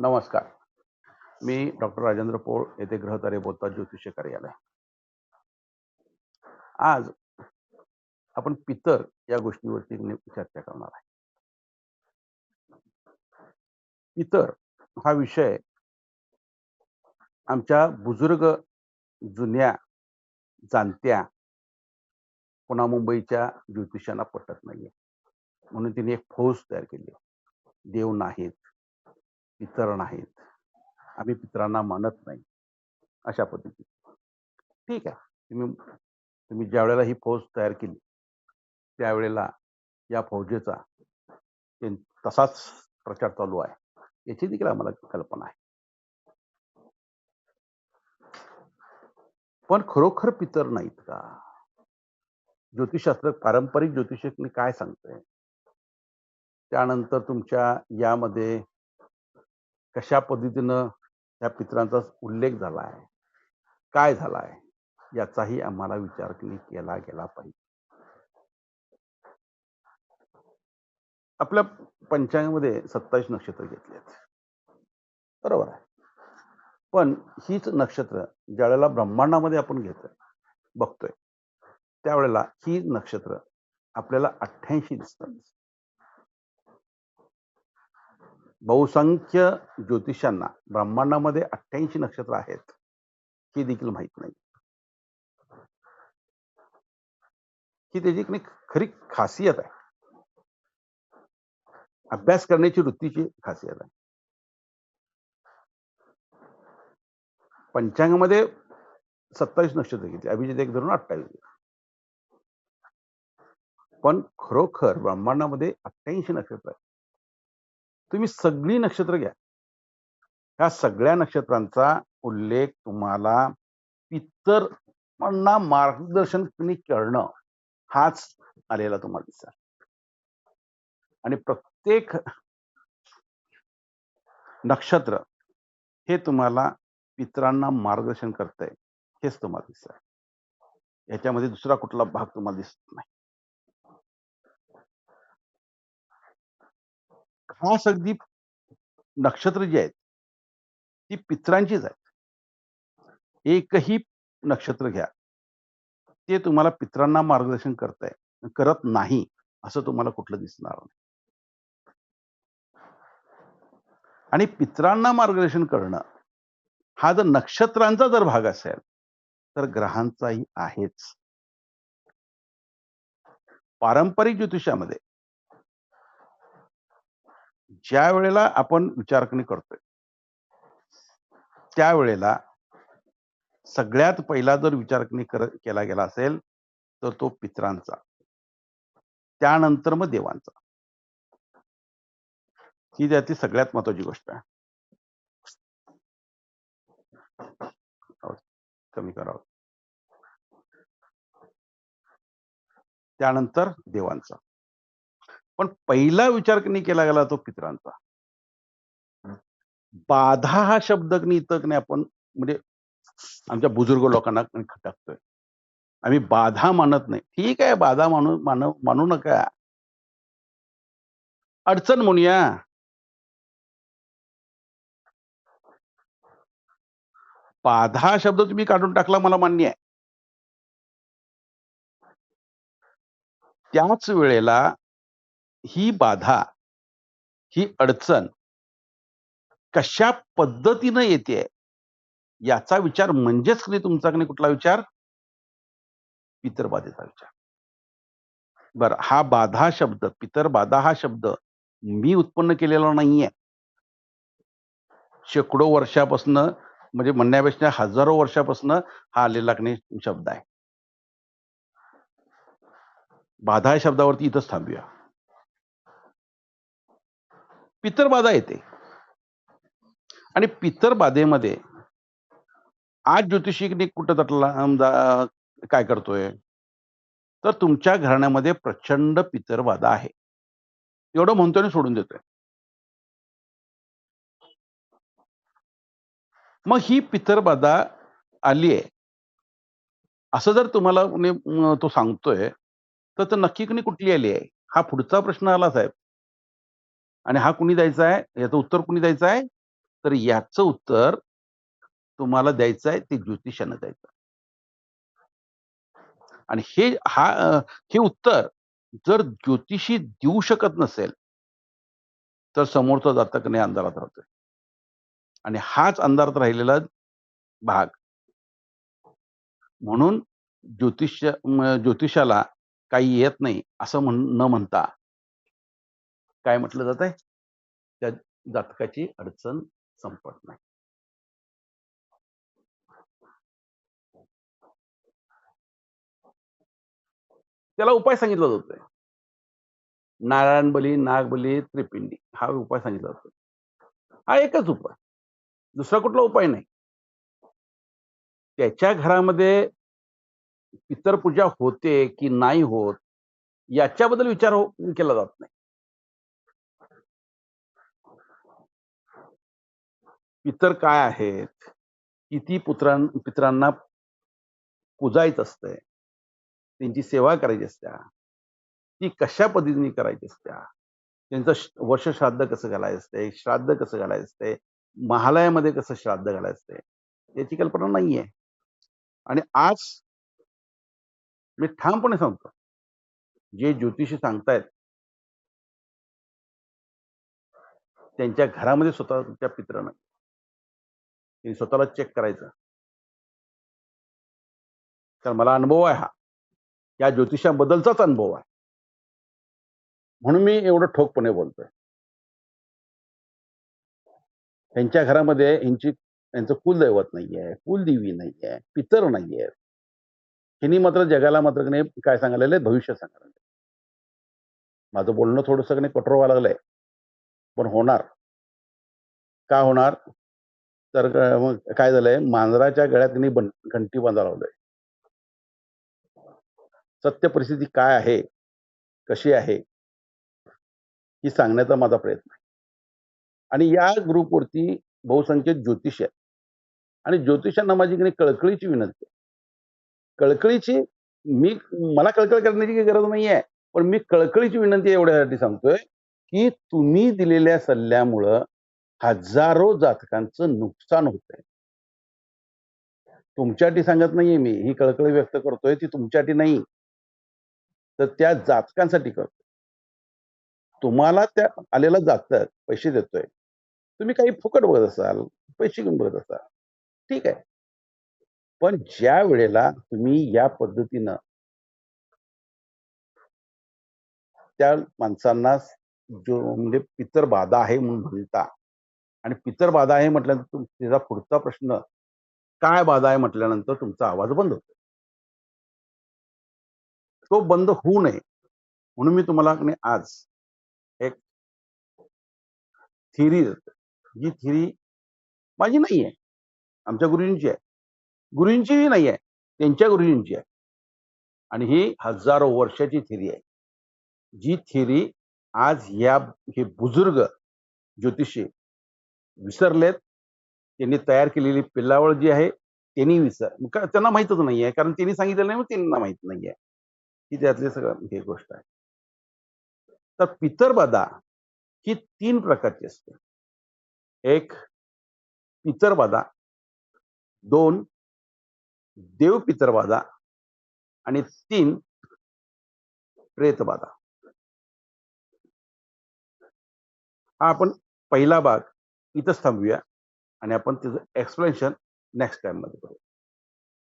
नमस्कार. मी डॉक्टर राजेंद्र पोळ येथे ग्रहतारे बोलतात ज्योतिष कार्यालय. आज आपण पितर या गोष्टीवरती चर्चा करणार आहे. पितर हा विषय आमच्या बुजुर्ग जुन्या जाणत्या पुन्हा मुंबईच्या ज्योतिषांना पटत नाहीये. म्हणून तिने एक फौज तयार केली देव नाहीत पितर नाहीत. आम्ही पितरांना मानत नाही. अशा पद्धती ठीक आहे. तुम्ही तुम्ही ज्या वेळेला ही फौज तयार केली त्यावेळेला या फौजेचा तसाच प्रचार चालू आहे. याची देखील आम्हाला कल्पना आहे. पण खरोखर पितर नाहीत का? ज्योतिषशास्त्र पारंपरिक ज्योतिषाने काय सांगतंय? त्यानंतर तुमच्या यामध्ये कशा पद्धतीनं त्या पितरांचा उल्लेख झाला आहे? काय झाला आहे? याचाही आम्हाला विचार केला गेला पाहिजे. आपल्या पंचांगामध्ये सत्तावीस नक्षत्र घेतली आहेत. बरोबर आहे. पण हीच नक्षत्र ज्या वेळेला ब्रह्मांडामध्ये आपण घेतोय बघतोय त्यावेळेला ही नक्षत्र आपल्याला अठ्ठ्याऐंशी दिसतात. बहुसंख्य ज्योतिषांना ब्रह्मांडामध्ये अठ्ठ्याऐंशी नक्षत्र आहेत हे देखील माहीत नाही. ही त्याची एक खरी खासियत आहे. अभ्यास करण्याची वृत्तीची खासियत आहे. पंचांगामध्ये सत्तावीस नक्षत्र घेतली. अभिजित एक धरून अठ्ठावीस पण खरोखर ब्रह्मांडामध्ये अठ्ठ्याऐंशी नक्षत्र आहे तुम्ही सगळी नक्षत्र घ्या. ह्या सगळ्या नक्षत्रांचा उल्लेख तुम्हाला पितरांना मार्गदर्शन तुम्ही करणं हाच आलेला तुम्हाला दिसणार आणि प्रत्येक नक्षत्र हे तुम्हाला पितरांना मार्गदर्शन करतंय हेच तुम्हाला दिसत याच्यामध्ये दुसरा कुठला भाग तुम्हाला दिसत नाही. खास अगदी नक्षत्र जी आहेत ती पितरांचीच आहेत. एकही नक्षत्र घ्या. ते तुम्हाला पितरांना मार्गदर्शन करताय करत नाही असं तुम्हाला कुठलं दिसणार नाही. आणि पितरांना मार्गदर्शन करणं हा जर नक्षत्रांचा जर भाग असेल तर ग्रहांचाही आहेच. पारंपरिक ज्योतिषामध्ये ज्या वेळेला आपण विचारकणी करतोय त्यावेळेला सगळ्यात पहिला जर विचारकणी कर केला गेला असेल तर तो पितरांचा. त्यानंतर मग देवांचा. ही त्यातली सगळ्यात महत्वाची गोष्ट आहे. हो, कमी करावं. त्यानंतर देवांचा. पण पहिला विचार कनी केला गेला तो पितरांचा. बाधा हा शब्द कनी इथं आपण म्हणजे आमच्या बुजुर्ग लोकांना खटकतोय. आम्ही बाधा मानत नाही. ठीक आहे बाधा मानू मानू मानू नका. अडचण म्हणूया. बाधा हा शब्द तुम्ही काढून टाकला मला मान्य आहे. त्याच वेळेला ही बाधा ही अडचण कशा पद्धतीनं येते? याचा विचार म्हणजेच कधी तुमचा कधी कुठला विचार? पितरबाधेचा विचार. बर हा बाधा शब्द पितरबाधा हा शब्द मी उत्पन्न केलेला नाहीये. शेकडो वर्षापासून म्हणजे म्हणण्यापेक्षा हजारो वर्षापासून हा आलेला कणी शब्द आहे. बाधा या शब्दावरती इथंच थांबूया. पितरबाधा येते. आणि पितरबाधेमध्ये आज ज्योतिषिकने कुठं तटला समजा काय करतोय? तर तुमच्या घराण्यामध्ये प्रचंड पितरबाधा आहे. एवढं म्हणतोय आणि सोडून देतोय. मग ही पितरबाधा आली आहे असं जर तुम्हाला तो सांगतोय तर नक्की कुठली आली आहे हा पुढचा प्रश्न आला साहेब. आणि हा कुणी द्यायचा आहे? याचं उत्तर कुणी द्यायचं आहे? तर याचं उत्तर तुम्हाला द्यायचं आहे ते ज्योतिषानं द्यायचं आणि हे हा हे उत्तर जर ज्योतिषी देऊ शकत नसेल तर समोरचा जातक नाही अंधारात राहतोय. आणि हाच अंधारात राहिलेला भाग. म्हणून ज्योतिष ज्योतिषाला काही येत नाही असं म्हण न म्हणता काय म्हटलं जात आहे त्या जातकाची अडचण संपत नाही. त्याला उपाय सांगितला जातोय. नारायण बली नागबली त्रिपिंडी हा उपाय सांगितला जातो हा एकच उपाय. दुसरा कुठला उपाय नाही. त्याच्या घरामध्ये पितरपूजा होते की नाही होत याच्याबद्दल विचार हो- केला जात नाही. पितर काय आहेत? किती पुत्रां पित्रांना पुजायचं असतंय? त्यांची सेवा करायची असत्या? ती कशा पद्धतीने करायची असत्या? त्यांचं वर्ष श्राद्ध कसं घालायचं असतंय? श्राद्ध कसं घालायचं असतंय? महालयामध्ये कसं श्राद्ध घालायचं असतंय? याची कल्पना नाहीये. आणि आज मी ठामपणे सांगतो. जे ज्योतिषी सांगतायत त्यांच्या घरामध्ये स्वतःच्या पित्र नाही त्यांनी स्वतःला चेक करायचं. तर मला अनुभव आहे हा. या ज्योतिषाबद्दलचाच अनुभव आहे. म्हणून मी एवढं ठोकपणे बोलतोय. त्यांच्या घरामध्ये यांची यांचं कुलदैवत नाहीये कुलदेवी नाहीये पितर नाहीये. ह्यांनी मात्र जगाला मात्र नाही काय सांगायला भविष्य सांगायला माझं बोलणं थोडंसं नाही कठोर व्हायला लागलंय. पण होणार. का होणार? तर मग काय झालंय? मांजराच्या गळ्यात त्यांनी बन घंटी बांधा लावलंय. सत्य परिस्थिती काय आहे? कशी आहे? ही सांगण्याचा माझा प्रयत्न आहे. आणि या ग्रुपवरती बहुसंख्य ज्योतिष आहेत. आणि ज्योतिषांना माझी की कळकळीची विनंती आहे. कळकळीची मी मला कळकळ करण्याची काही गरज नाही आहे पण मी कळकळीची विनंती एवढ्यासाठी सांगतोय की तुम्ही दिलेल्या सल्ल्यामुळं हजारो जातकांचं नुकसान होतंय. तुमच्यासाठी सांगत नाहीये मी. ही कळकळी व्यक्त करतोय ती तुमच्यासाठी नाही. तर त्या जातकांसाठी करतो तुम्हाला त्या आलेला जातक पैसे देतोय. तुम्ही काही फुकट बघत असाल पैसे घेऊन बघत असाल ठीक आहे. पण ज्या वेळेला तुम्ही या पद्धतीनं त्या माणसांना जो म्हणजे पितर बाधा आहे म्हणून म्हणता आणि पितर बाधा आहे म्हटल्यानंतर तिचा पुढचा प्रश्न काय बाधा आहे म्हटल्यानंतर तुमचा आवाज बंद होतो. तो बंद होऊ नये. म्हणून मी तुम्हाला आज एक थिरी देतो जी थिरी माझी नाही आहे आमच्या गुरुजींची आहे. गुरुजींचीही नाही आहे त्यांच्या गुरुजींची आहे. आणि ही हजारो वर्षाची थिरी आहे. जी थिरी आज या हे बुजुर्ग ज्योतिषी विसरलेत. त्यांनी तयार केलेली पिल्लावळ जी आहे त्यांनी विसर त्यांना माहीतच नाही आहे कारण त्यांनी सांगितलं नाही मग त्यांना माहीत नाही आहे ही त्यातली सगळं हे गोष्ट आहे. तर पितरबाधा ही तीन प्रकारची असते. एक पितरबाधा दोन देव पितरबाधा आणि तीन प्रेतबाधा हा आपण पहिला भाग इथंच थांबूया आणि आपण त्याचं एक्सप्लेनेशन नेक्स्ट टाइममध्ये करू